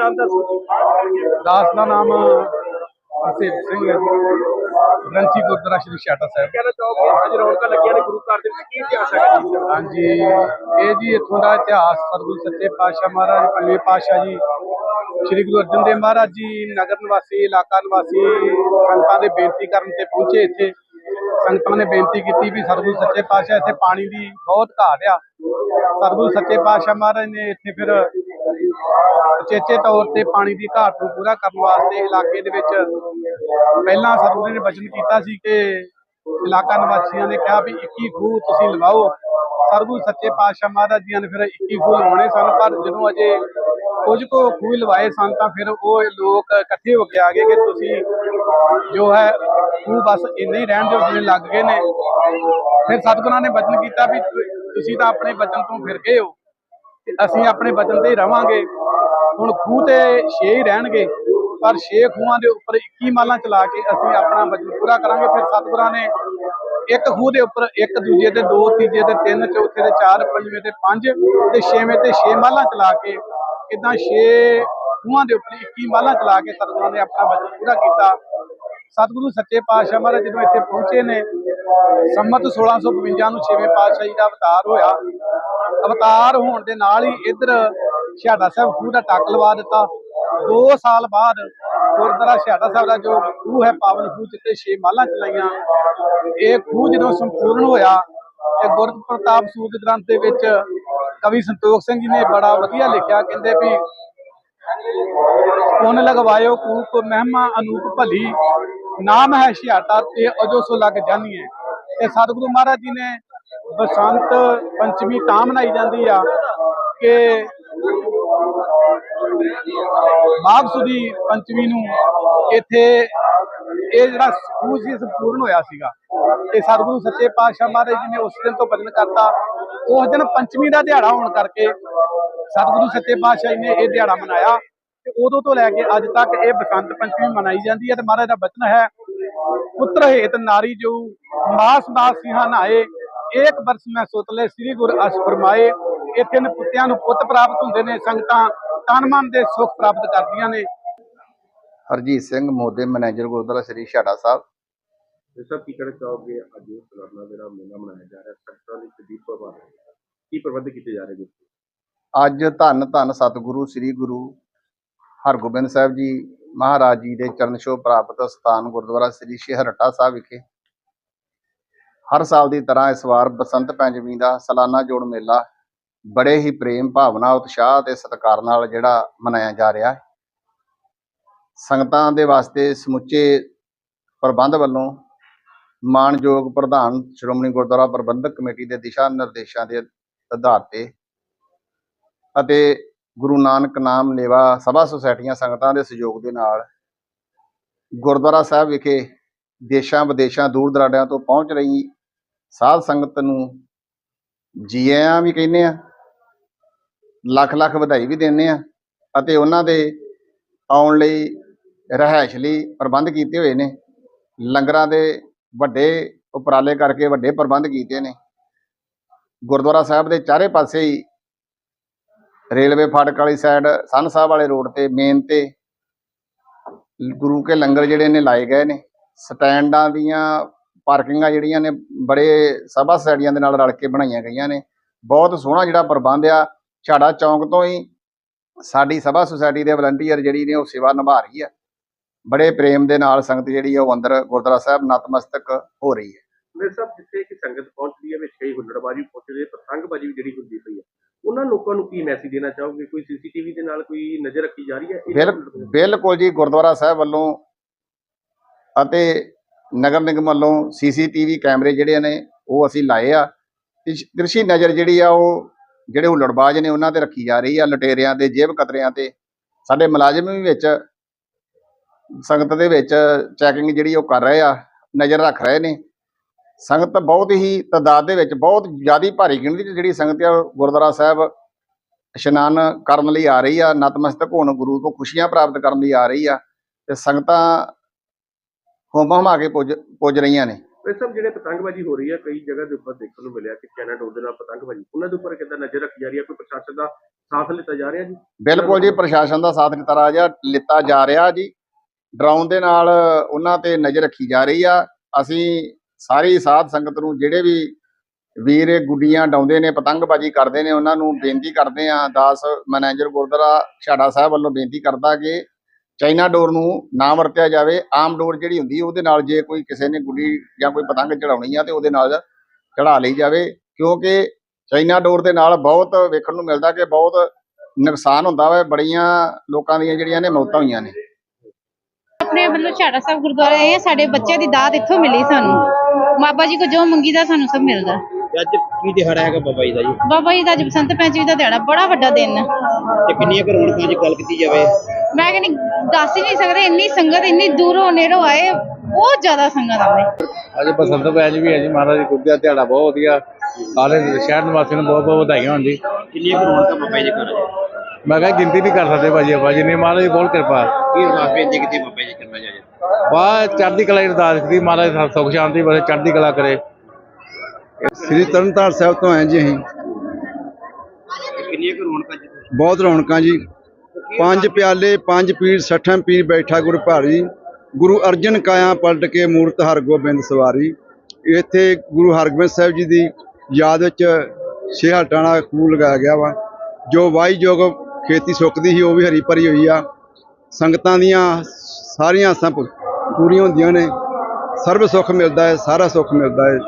ਨਾਮ ਦੱਸੋ ਜੀ। ਦਾਸ ਦਾ ਨਾਮ ਹਰਸੇਵ ਸਿੰਘ ਹੈ ਜੀ। ਗ੍ਰੰਥੀ ਗੁਰਦੁਆਰਾ ਸ਼੍ਰੀ ਸ਼ਾਟਾ ਸਾਹਿਬ। ਕਹਿਣਾ ਚਾਹੋਗੇ ਅੱਜ ਰੌਣਕਾਂ ਲੱਗੀਆਂ ਨੇ ਗੁਰੂ ਘਰ ਦੇ ਵਿੱਚ? ਕੀ ਇਤਿਹਾਸ ਹੈ ਦਾ? ਹਾਂਜੀ ਇਹ ਜੀ ਇੱਥੋਂ ਦਾ ਇਤਿਹਾਸ। ਸਤਿਗੁਰੂ ਸੱਚੇ ਪਾਤਸ਼ਾਹ ਮਹਾਰਾਜ ਪੰਜਵੇਂ ਪਾਤਸ਼ਾਹ ਜੀ ਸ਼੍ਰੀ ਗੁਰੂ ਅਰਜਨ ਦੇਵ ਮਹਾਰਾਜ ਜੀ ਨਗਰ ਨਿਵਾਸੀ ਇਲਾਕਾ ਨਿਵਾਸੀ ਸੰਗਤਾਂ ਦੇ ਬੇਨਤੀ ਕਰਨ ਤੇ ਪਹੁੰਚੇ ਇੱਥੇ। ਸੰਗਤਾਂ ਨੇ ਬੇਨਤੀ ਕੀਤੀ ਵੀ ਸਤਿਗੁਰੂ ਸੱਚੇ ਪਾਤਸ਼ਾਹ ਇੱਥੇ ਪਾਣੀ ਦੀ ਬਹੁਤ ਘਾਟ ਆ। ਸਤਿਗੁਰੂ ਸੱਚੇ ਪਾਤਸ਼ਾਹ ਮਹਾਰਾਜ ਨੇ ਇੱਥੇ ਫਿਰ ਉਚੇਚੇ ਤੌਰ ਤੇ ਪਾਣੀ ਦੀ ਘਾਟ ਨੂੰ ਪੂਰਾ ਕਰਨ ਵਾਸਤੇ ਇਲਾਕੇ ਦੇ ਵਿੱਚ ਪਹਿਲਾਂ ਸਤਿਗੁਰੂ ਨੇ ਵਚਨ ਕੀਤਾ ਸੀ ਕਿ ਇਲਾਕਾ ਨਿਵਾਸੀਆਂ ਨੇ ਕਿਹਾ ਵੀ 21 ਖੂਹ ਤੁਸੀਂ ਲਵਾਓ। ਸਤਿਗੁਰੂ ਸੱਚੇ ਪਾਤਸ਼ਾਹ ਮਹਾਰਾਜ ਜੀ ਨੇ ਫਿਰ 21 ਖੂਹ ਲਵਾਉਣੇ ਸਨ, ਪਰ ਜਦੋਂ ਅਜੇ ਕੁਝ ਕੋ ਖੂਹ ਲਵਾਏ ਸਨ ਤਾਂ ਫਿਰ ਉਹ ਲੋਕ ਇਕੱਠੇ ਹੋ ਕੇ ਆ ਗਏ ਕਿ ਤੁਸੀਂ ਜੋ ਹੈ ਖੂਹ ਬਸ ਇੰਨੇ ਹੀ ਰਹਿਣ ਦਿਓ ਜਿਵੇਂ ਲੱਗ ਗਏ ਨੇ। ਫਿਰ ਸਤਿਗੁਰਾਂ ਨੇ ਵਚਨ ਕੀਤਾ ਵੀ ਤੁਸੀਂ ਤਾਂ ਆਪਣੇ ਵਚਨ ਤੋਂ ਫਿਰ ਗਏ ਹੋ। ਤੇ ਅਸੀਂ ਆਪਣੇ ਵਚਨ ਤੇ ਹੀ ਰਵਾਂਗੇ। ਹੁਣ ਖੂਹ ਤੇ 6 ਹੀ ਰਹਿਣਗੇ, ਪਰ 6 ਖੂਹਾਂ ਦੇ ਉੱਪਰ 21 ਮਾਲਾਂ ਚਲਾ ਕੇ ਅਸੀਂ ਆਪਣਾ ਵਚਨ ਪੂਰਾ ਕਰਾਂਗੇ। ਫਿਰ ਸਤਿਗੁਰਾਂ ਨੇ ਇੱਕ ਖੂਹ ਦੇ ਉੱਪਰ ਇੱਕ, ਦੂਜੇ ਤੇ ਦੋ, ਤੀਜੇ ਤੇ ਤਿੰਨ, ਚੌਥੇ ਤੇ ਚਾਰ, ਪੰਜਵੇਂ ਤੇ ਪੰਜ ਤੇ ਛੇਵੇਂ ਤੇ ਛੇ ਮਾਲਾਂ ਚਲਾ ਕੇ ਇਦਾਂ ਛੇ ਖੂਹਾਂ ਦੇ ਉੱਪਰ 21 ਮਾਲਾਂ ਚਲਾ ਕੇ ਸਤਿਗੁਰਾਂ ਨੇ ਆਪਣਾ ਵਚਨ ਪੂਰਾ ਕੀਤਾ। ਸਤਿਗੁਰੂ ਸੱਚੇ ਪਾਤਸ਼ਾਹ ਮਹਾਰਾਜ ਜਦੋਂ ਇੱਥੇ ਪਹੁੰਚੇ ਨੇ ਸੰਮਤ 1652 ਨੂੰ ਛੇਵੇਂ ਪਾਤਸ਼ਾਹੀ ਦਾ ਅਵਤਾਰ ਹੋਇਆ। ਅਵਤਾਰ ਹੋਣ ਦੇ ਨਾਲ ਹੀ ਇੱਧਰ ਛਿਆਟਾ ਸਾਹਿਬ ਖੂਹ ਦਾ ਟੱਕ ਲਵਾ ਦਿੱਤਾ। 2 ਸਾਲ ਬਾਅਦ ਗੁਰਦੁਆਰਾ ਛਿਆਟਾ ਸਾਹਿਬ ਦਾ ਜੋ ਖੂਹ ਹੈ, ਪਾਵਨ ਖੂਹ ਜਿੱਤੇ ਛੇ ਮਾਲਾਂ ਚਲਾਈਆਂ, ਇਹ ਖੂਹ ਜਦੋਂ ਸੰਪੂਰਨ ਹੋਇਆ ਤੇ ਗੁਰ ਪ੍ਰਤਾਪ ਸੂਤ ਗ੍ਰੰਥ ਦੇ ਵਿੱਚ ਕਵੀ ਸੰਤੋਖ ਸਿੰਘ ਜੀ ਨੇ ਬੜਾ ਵਧੀਆ ਲਿਖਿਆ, ਕਹਿੰਦੇ ਵੀ ਪੁੰਨ ਲਗਵਾਇਓ ਕੂਪ ਮਹਿਮਾ ਅਨੂਪ ਭਲੀ ਨਾਮ ਹੈ ਛਿਆਟਾ ਤੇ ਅਜੋ ਸੋ ਲੱਗ ਜਾਨੀਏ ਤੇ ਸਤਿਗੁਰੂ ਮਹਾਰਾਜ ਜੀ ਨੇ ਬਸੰਤ ਪੰਚਮੀ ਤਾਂ ਮਨਾਈ ਜਾਂਦੀ ਆ ਕਿ ਮਾਘ ਸੁਦੀ ਪੰਚਮੀ ਨੂੰ ਇੱਥੇ ਇਹ ਜਿਹੜਾ ਸਕੂਲ ਸੀ ਸੰਪੂਰਨ ਹੋਇਆ ਸੀਗਾ। ਤੇ ਸਤਿਗੁਰੂ ਸੱਚੇ ਪਾਤਸ਼ਾਹ ਮਹਾਰਾਜ ਜੀ ਨੇ ਉਸ ਦਿਨ ਤੋਂ ਬਚਨ ਕਰਤਾ। ਉਸ ਦਿਨ ਪੰਚਮੀ ਦਾ ਦਿਹਾੜਾ ਹੋਣ ਕਰਕੇ ਸਤਿਗੁਰੂ ਸੱਚੇ ਪਾਤਸ਼ਾਹ ਜੀ ਨੇ ਇਹ ਦਿਹਾੜਾ ਮਨਾਇਆ। ਤੇ ਉਦੋਂ ਤੋਂ ਲੈ ਕੇ ਅੱਜ ਤੱਕ ਇਹ ਬਸੰਤ ਪੰਚਮੀ ਮਨਾਈ ਜਾਂਦੀ ਹੈ ਤੇ ਮਹਾਰਾਜ ਦਾ ਬਚਨ ਹੈ ਪੁੱਤਰ ਹੇਤ ਨਾਰੀ ਜੋ ਮਾਸ ਮਾਸ ਸਿਹਾ ਨਾਏ ਏਕ ਬਰਸ ਮੈਂ ਸੁਤਲੇ ਸ੍ਰੀ ਗੁਰ ਅਸ ਫਰਮਾਏ। ਇੱਥੇ ਨੇ ਪੁੱਤਿਆਂ ਨੂੰ ਪੁੱਤ ਪ੍ਰਾਪਤ ਹੁੰਦੇ ਨੇ ਸੰਗਤਾਂ ਤਨ ਮਨ ਦੇ ਸੁੱਖ ਪ੍ਰਾਪਤ ਕਰਦੀਆਂ ਨੇ। ਹਰਜੀਤ ਸਿੰਘ ਮੋਦੇ ਮੈਨੇਜਰ ਗੁਰਦੁਆਰਾ ਸ੍ਰੀ ਛਾੜਾ ਸਾਹਿਬ। ਸਭ ਕੀ ਕਹਿਣਾ ਚਾਹੋਗੇ? ਅੱਜ ਇਹ ਸਾਲਾਨਾ ਜਿਹੜਾ ਮੇਲਾ ਮਨਾਇਆ ਜਾ ਰਿਹਾ ਸੰਗਤਾਂ ਦੀ ਸ਼ਦੀਦ ਪ੍ਰਭਾਵ ਕੀ ਪ੍ਰਬੰਧ ਕੀਤੇ ਜਾ ਰਹੇ ਨੇ? ਅੱਜ ਧੰਨ ਧੰਨ ਸਤਿਗੁਰੂ ਸ੍ਰੀ ਗੁਰੂ ਹਰਗੋਬਿੰਦ ਸਾਹਿਬ ਜੀ ਮਹਾਰਾਜ ਜੀ ਦੇ ਚਰਨ ਛੋਹ ਪ੍ਰਾਪਤ ਸਥਾਨ ਗੁਰਦੁਆਰਾ ਸ੍ਰੀ ਸ਼ਹਿਰਟਾ ਸਾਹਿਬ ਵਿਖੇ। ਹਰ ਸਾਲ ਦੀ ਤਰ੍ਹਾਂ ਇਸ ਵਾਰ ਬਸੰਤ ਪੰਚਮੀ ਦਾ ਸਾਲਾਨਾ ਜੋੜ ਮੇਲਾ ਬੜੇ ਹੀ ਪ੍ਰੇਮ, ਭਾਵਨਾ, ਉਤਸ਼ਾਹ ਤੇ ਸਤਿਕਾਰ ਨਾਲ ਜਿਹੜਾ ਮਨਾਇਆ ਜਾ ਰਿਹਾ ਹੈ। ਸੰਗਤਾਂ ਦੇ ਵਾਸਤੇ ਸਮੁੱਚੇ ਪ੍ਰਬੰਧ ਵੱਲੋਂ ਮਾਨਯੋਗ ਪ੍ਰਧਾਨ ਸ਼੍ਰੋਮਣੀ ਗੁਰਦੁਆਰਾ ਪ੍ਰਬੰਧਕ ਕਮੇਟੀ ਦੇ ਦਿਸ਼ਾ ਨਿਰਦੇਸ਼ਾਂ ਦੇ ਆਧਾਰ ਤੇ ਅਤੇ ਗੁਰੂ ਨਾਨਕ ਨਾਮ ਲੇਵਾ ਸਭਾ ਸੁਸਾਇਟੀਆਂ ਸੰਗਤਾਂ ਦੇ ਸਹਿਯੋਗ ਦੇ ਨਾਲ ਗੁਰਦੁਆਰਾ ਸਾਹਿਬ ਵਿਖੇ ਦੇਸ਼ਾਂ ਵਿਦੇਸ਼ਾਂ ਦੂਰ ਦਰਾਡਿਆਂ ਤੋਂ ਪਹੁੰਚ ਰਹੀ ਸਾਧ ਸੰਗਤ ਨੂੰ ਜੀ ਆਇਆਂ ਵੀ ਕਹਿੰਦੇ ਆ ਲੱਖ ਲੱਖ ਵਧਾਈ ਵੀ ਦਿੰਨੇ ਆ ਅਤੇ ਉਹਨਾਂ ਦੇ ਆਉਣ ਲਈ ਰਹਿائش ਲਈ ਪ੍ਰਬੰਧ ਕੀਤੇ ਹੋਏ ਨੇ। ਲੰਗਰਾਂ ਦੇ ਵੱਡੇ ਉਪਰਾਲੇ ਕਰਕੇ ਵੱਡੇ ਪ੍ਰਬੰਧ ਕੀਤੇ ਨੇ। ਗੁਰਦੁਆਰਾ ਸਾਹਿਬ ਦੇ ਚਾਰੇ ਪਾਸੇ ਹੀ ਰੇਲਵੇ ਫਾਟਕ ਵਾਲੀ ਸਾਈਡ ਸੰਨ ਸਾਹਿਬ ਵਾਲੇ ਰੋਡ ਤੇ ਮੇਨ ਤੇ, ਗੁਰੂ ਕੇ ਲੰਗਰ ਜਿਹੜੇ ਨੇ ਲਾਏ ਗਏ ਨੇ। ਸਟੈਂਡਾਂ ਦੀਆਂ ਪਾਰਕਿੰਗਾਂ ਜਿਹੜੀਆਂ ਨੇ, ਬੜੇ ਸਭਾ ਸੁਸਾਇਟੀਆਂ ਦੇ ਨਾਲ ਰਲ ਕੇ ਬਣਾਈਆਂ ਗਈਆਂ ਨੇ। ਬਹੁਤ ਸੋਹਣਾ ਜਿਹੜਾ ਪ੍ਰਬੰਧ ਆ ਛਾੜਾ ਚੌਂਕ ਤੋਂ ਹੀ ਸਾਡੀ ਸਭਾ ਸੁਸਾਇਟੀ ਦੇ ਵਲੰਟੀਅਰ ਜਿਹੜੀ ਨੇ, ਉਹ ਸੇਵਾ ਨਿਭਾ ਰਹੀ ਹੈ ਬੜੇ ਪ੍ਰੇਮ ਦੇ ਨਾਲ ਸੰਗਤ ਜਿਹੜੀ ਆ, ਉਹ ਅੰਦਰ ਗੁਰਦੁਆਰਾ ਸਾਹਿਬ ਨਤਮਸਤਕ ਹੋ ਰਹੀ ਹੈ ਮੇਰੇ ਸਾਹਿਬ ਜਿੱਥੇ ਕਿ ਸੰਗਤ ਪਹੁੰਚਦੀ ਹੈ ਵਿੱਚ ਕਈ ਹੁੱਲੜਬਾਜ਼ੀ ਪਹੁੰਚਦੀ ਹੈ ਪਤੰਗਬਾਜ਼ੀ ਵੀ ਜਿਹੜੀ ਹੁੰਦੀ ਪਈ ਹੈ ਉਹਨਾਂ ਲੋਕਾਂ ਨੂੰ ਕੀ ਮੈਸੇਜ ਦੇਣਾ ਚਾਹੋਗੇ? ਕੋਈ ਸੀਸੀਟੀਵੀ ਦੇ ਨਾਲ ਕੋਈ ਨਜ਼ਰ ਰੱਖੀ ਜਾ ਰਹੀ ਹੈ? ਬਿਲ ਬਿਲਕੁਲ ਜੀ ਗੁਰਦੁਆਰਾ ਸਾਹਿਬ ਵੱਲੋਂ ਅਤੇ ਨਗਰ ਨਿਗਮ ਵੱਲੋਂ ਸੀਸੀਟੀਵੀ ਕੈਮਰੇ ਜਿਹੜੇ ਨੇ ਉਹ ਅਸੀਂ ਲਾਏ ਆ। ਤਿਸ਼- ਤਿਰਛੀ ਨਜ਼ਰ ਜਿਹੜੀ ਆ ਉਹ ਜਿਹੜੇ ਹੁੱਲੜਬਾਜ਼ ਨੇ ਉਹਨਾਂ ਤੇ ਰੱਖੀ ਜਾ ਰਹੀ ਆ ਲੁਟੇਰਿਆਂ ਤੇ ਜੇਬ ਕਤਰਿਆਂ ਤੇ। ਸਾਡੇ ਮੁਲਾਜ਼ਮ ਵੀ ਵਿੱਚ ਸੰਗਤ ਦੇ ਵਿੱਚ ਚੈਕਿੰਗ ਜਿਹੜੀ ਉਹ ਕਰ ਰਹੇ ਆ ਨਜ਼ਰ ਰੱਖ ਰਹੇ ਨੇ। ਸੰਗਤ ਬਹੁਤ ਹੀ ਤਾਦਾਦ ਦੇ ਵਿੱਚ ਬਹੁਤ ਜ਼ਿਆਦੀ ਭਾਰੀ ਗਿਣਤੀ 'ਚ ਜਿਹੜੀ ਸੰਗਤ ਆ ਗੁਰਦੁਆਰਾ ਸਾਹਿਬ ਇਸ਼ਨਾਨ ਕਰਨ ਲਈ ਆ ਰਹੀ ਆ ਨਤਮਸਤਕ ਹੋਣ ਗੁਰੂ ਤੋਂ ਖੁਸ਼ੀਆਂ ਪ੍ਰਾਪਤ ਕਰਨ ਲਈ ਆ ਰਹੀ ਆ ਤੇ ਸੰਗਤਾਂ ਹੋਮ ਹਮਾ ਕੇ ਪੁੱਜ ਪੁੱਜ ਰਹੀਆਂ ਨੇ। ਇਹ ਸਭ ਜਿਹੜੇ ਪਤੰਗਬਾਜ਼ੀ ਹੋ ਰਹੀ ਹੈ ਕਈ ਜਗ੍ਹਾ ਦੇ ਉੱਪਰ ਦੇਖਣ ਨੂੰ ਮਿਲਿਆ ਕਿ ਡੋਰ ਦੇ ਨਾਲ ਪਤੰਗਬਾਜ਼ੀ ਉਹਨਾਂ ਦੇ ਉੱਪਰ ਕਿੱਦਾਂ ਨਜ਼ਰ ਰੱਖੀ ਜਾ ਰਹੀ ਹੈ ਕੋਈ ਪ੍ਰਸ਼ਾਸਨ ਦਾ ਸਾਥ ਲਿੱਤਾ ਜਾ ਰਿਹਾ ਜੀ? ਬਿਲਕੁਲ ਜੀ ਪ੍ਰਸ਼ਾਸਨ ਦਾ ਸਾਥ ਲਿੱਤਾ ਰਾਜਾ ਲਿੱਤਾ ਜਾ ਰਿਹਾ ਜੀ। ਡਰਾਉਣ ਦੇ ਨਾਲ ਉਹਨਾਂ ਤੇ ਨਜ਼ਰ ਰੱਖੀ ਜਾ ਰਹੀ ਆ। ਅਸੀਂ ਸਾਰੀ ਸਾਧ ਸੰਗਤ ਨੂੰ ਜਿਹੜੇ ਵੀ ਵੀਰ ਗੁੱਡੀਆਂ ਡਾਉਂਦੇ ਨੇ, ਪਤੰਗਬਾਜ਼ੀ ਕਰਦੇ ਨੇ, ਉਹਨਾਂ ਨੂੰ ਬੇਨਤੀ ਕਰਦੇ ਆ ਦਾਸ ਮੈਨੇਜਰ ਗੁਰਦੁਆਰਾ ਛਾੜਾ ਸਾਹਿਬ ਵੱਲੋਂ ਬੇਨਤੀ ਕਰਦਾ ਕਿ ਚਾਈਨਾ ਡੋਰ ਨੂੰ ਨਾ ਵਰਤਿਆ ਜਾਵੇ। ਆਮ ਡੋਰ ਜਿਹੜੀ ਹੁੰਦੀ ਉਹਦੇ ਨਾਲ ਜੇ ਕੋਈ ਕਿਸੇ ਨੇ ਗੁੱਡੀ ਜਾਂ ਕੋਈ ਪਤੰਗ ਚੜਾਉਣੀ ਆ ਤੇ ਉਹਦੇ ਨਾਲ ਚੜਾ ਲਈ ਜਾਵੇ, ਕਿਉਂਕਿ ਚਾਈਨਾ ਡੋਰ ਦੇ ਨਾਲ ਬਹੁਤ ਵੇਖਣ ਨੂੰ ਮਿਲਦਾ ਕਿ ਬਹੁਤ ਨੁਕਸਾਨ ਹੁੰਦਾ ਵਾ, ਬੜੀਆਂ ਲੋਕਾਂ ਦੀਆਂ ਜਿਹੜੀਆਂ ਨੇ ਮੌਤਾਂ ਹੋਈਆਂ ਨੇ। ਆਪਣੇ ਵੱਲੋਂ ਛਾੜਾ ਸਾਹਿਬ ਗੁਰਦੁਆਰਾ ਆਏ ਸਾਡੇ ਬੱਚਿਆਂ ਦੀ ਦਾਤ ਇੱਥੋਂ ਮਿਲੀ ਸਾਨੂੰ। ਬਾਬਾ ਜੀ ਕੋ ਜੋ ਮੰਗੀਦਾ ਸਾਨੂੰ ਸਭ ਮਿਲਦਾ। ਤੇ ਅੱਜ ਕੀ ਦਿਹਾੜਾ ਹੈਗਾ ਬਾਬਾ ਜੀ ਦਾ ਜੀ? ਬਾਬਾ ਜੀ ਦਾ ਅੱਜ ਬਸੰਤ ਪੰਚਮੀ ਦਾ ਦਿਹਾੜਾ ਬੜਾ ਵੱਡਾ ਦਿਨ। ਆ। ਤੇ ਕਿੰਨੀਆਂ ਕੁ ਰੌਣਕਾਂ ਦੀ ਗੱਲ ਕੀਤੀ ਜਾਵੇ? ਮੈਂ ਕਹਿੰਦੀ ਦੱਸ ਹੀ ਨਹੀਂ ਸਕਦੇ ਇੰਨੀ ਸੰਗਤ ਇੰਨੀ ਦੂਰੋਂ ਨੇੜੋਂ ਆਏ ਬਹੁਤ ਜ਼ਿਆਦਾ ਸੰਗਤ ਆਵੇ ਅੱਜ ਬਸੰਤ ਪੰਚ ਵੀ ਹੈ ਜੀ ਮਹਾਰਾਜ ਦੀ ਗੁਰਦਿਆ ਦਿਹਾੜਾ ਬਹੁਤ ਵਧੀਆ। ਸਾਰੇ ਸ਼ਹਿਰ ਨਿਵਾਸੀਆਂ ਨੂੰ ਬਹੁਤ ਬਹੁਤ ਵਧਾਈਆਂ ਹੋਣ ਜੀ। ਕਿੰਨੀਆਂ ਕੁ ਰੌਣਕਾਂ ਬਾਬਾ ਜੀ ਦੇ ਘਰ ਮੈਂ ਕਿਹਾ ਗਿਣਤੀ ਨਹੀਂ ਕਰ ਸਕਦੇ ਭਾਜੀ ਆਪਾਂ ਜਿੰਨੇ ਮਹਾਰਾਜ ਦੀ ਬਹੁਤ ਕਿਰਪਾ। ਕੀ ਅਰਦਾਸ ਬੇਨਤੀ ਕੀਤੀ ਬਾਬਾ ਜੀ ਕਰਨਾ ਜਾਏ ਵਾਹ ਚੜ੍ਹਦੀ ਕਲਾ ਦੀ ਅਰਦਾਸ ਕਰੀ ਮਹਾਰਾਜ ਸਭ ਸੁਖ ਸ਼ਾਂਤੀ ਬਸੇ ਚੜ੍ਹਦੀ ਕਲਾ ਕਰੇ। ਸ੍ਰੀ ਤਰਨਤਾਰਨ ਸਾਹਿਬ ਤੋਂ ਆਏ ਜੀ ਅਸੀਂ। ਕਿੰਨੀਆਂ ਕੁ ਰੌਣਕਾਂ ਜੀ? ਬਹੁਤ ਰੌਣਕਾਂ ਜੀ। ਪੰਜ ਪਿਆਲੇ ਪੰਜ ਪੀਰ ਸੱਠਾਂ ਪੀਰ ਬੈਠਾ ਗੁਰ ਭਾਰੀ। ਗੁਰੂ ਅਰਜਨ ਕਾਇਆ ਪਲਟ ਕੇ ਮੂਰਤ ਹਰਗੋਬਿੰਦ ਸਵਾਰੀ। ਇੱਥੇ ਗੁਰੂ ਹਰਗੋਬਿੰਦ ਸਾਹਿਬ ਜੀ ਦੀ ਯਾਦ ਵਿੱਚ ਛੇ ਟਾਣਾ ਖੂਹ ਲਗਾਇਆ ਗਿਆ ਵਾ। ਜੋ ਵਾਹੀਯੋਗ ਖੇਤੀ ਸੁੱਕਦੀ ਸੀ ਉਹ ਵੀ ਹਰੀ ਭਰੀ ਹੋਈ ਆ। ਸੰਗਤਾਂ ਦੀਆਂ ਸਾਰੀਆਂ ਆਸਾਂ ਪੂਰੀਆਂ ਹੁੰਦੀਆਂ ਨੇ। ਸਰਬ ਸੁੱਖ ਮਿਲਦਾ ਹੈ ਸਾਰਾ ਸੁੱਖ ਮਿਲਦਾ ਹੈ।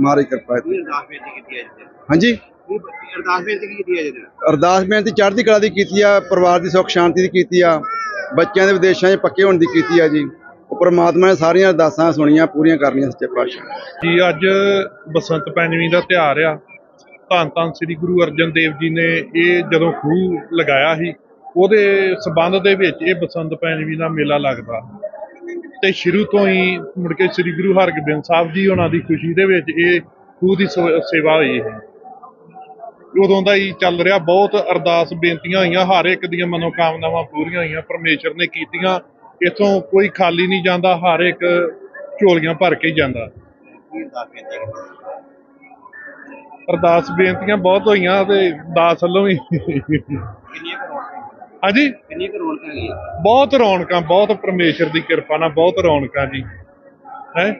ਮਾਰੀ ਕਿਰਪਾ ਹੈ। ਹਾਂਜੀ? ਅਰਦਾਸ ਬੇਨਤੀ ਕੀਤੀ ਹੈ ਜੀ ਅਰਦਾਸ ਬੇਨਤੀ ਚੜ੍ਹਦੀ ਕਲਾ ਦੀ ਕੀਤੀ ਆ ਪਰਿਵਾਰ ਦੀ ਸੁੱਖ ਸ਼ਾਂਤੀ ਦੀ ਕੀਤੀ ਆ ਬੱਚਿਆਂ ਦੇ ਵਿਦੇਸ਼ਾਂ 'ਚ ਪੱਕੇ ਹੋਣ ਦੀ ਕੀਤੀ ਆ ਜੀ। ਉਹ ਪ੍ਰਮਾਤਮਾ ਨੇ ਸਾਰੀਆਂ ਅਰਦਾਸਾਂ ਸੁਣੀਆਂ ਪੂਰੀਆਂ ਕਰਨੀਆਂ ਸੱਚੇ ਪਾਤਸ਼ਾਹ। ਜੀ ਅੱਜ ਬਸੰਤ ਪੰਚਮੀ ਦਾ ਤਿਉਹਾਰ ਆ। ਧੰਨ ਧੰਨ ਸ੍ਰੀ ਗੁਰੂ ਅਰਜਨ ਦੇਵ ਜੀ ਨੇ ਇਹ ਜਦੋਂ ਖੂਹ ਲਗਾਇਆ ਸੀ, ਉਹਦੇ ਸਬੰਧ ਦੇ ਵਿੱਚ ਇਹ ਬਸੰਤ ਪੰਚਮੀ ਦਾ ਮੇਲਾ ਲੱਗਦਾ। ਤੇ ਸ਼ੁਰੂ ਤੋਂ ਹੀ ਮੁੜ ਕੇ ਸ੍ਰੀ ਗੁਰੂ ਹਰਗੋਬਿੰਦ ਸਾਹਿਬ ਜੀ ਉਹਨਾਂ ਦੀ ਖੁਸ਼ੀ ਦੇ ਵਿੱਚ ਇਹ ਖੂਹ ਦੀ ਸੇਵਾ- ਹੋਈ ਹੈ। ਉਦੋਂ ਦਾ ਹੀ ਚੱਲ ਰਿਹਾ, ਬਹੁਤ ਅਰਦਾਸ ਬੇਨਤੀਆਂ ਹੋਈਆਂ, ਹਰ ਇੱਕ ਦੀਆਂ ਮਨੋਕਾਮਨਾਵਾਂ ਪੂਰੀਆਂ ਹੋਈਆਂ, ਪਰਮੇਸ਼ਰ ਨੇ ਕੀਤੀਆਂ। ਇਥੋਂ ਕੋਈ ਖਾਲੀ ਨਹੀਂ ਜਾਂਦਾ, ਹਰ ਇੱਕ ਝੋਲੀਆਂ ਭਰ ਕੇ ਹੀ ਜਾਂਦਾ। ਅਰਦਾਸ ਬੇਨਤੀਆਂ ਬਹੁਤ ਹੋਈਆਂ ਤੇ ਦਾਸ ਵੱਲੋਂ ਵੀ। ਹਾਂਜੀ? ਕਿੰਨੀਆਂ ਕੁ ਰੌਣਕਾਂ ਬਹੁਤ ਰੌਣਕਾਂ ਬਹੁਤ ਪਰਮੇਸ਼ਰ ਦੀ ਕਿਰਪਾ ਨਾਲ ਬਹੁਤ ਰੌਣਕਾਂ ਜੀ। ਹੈ?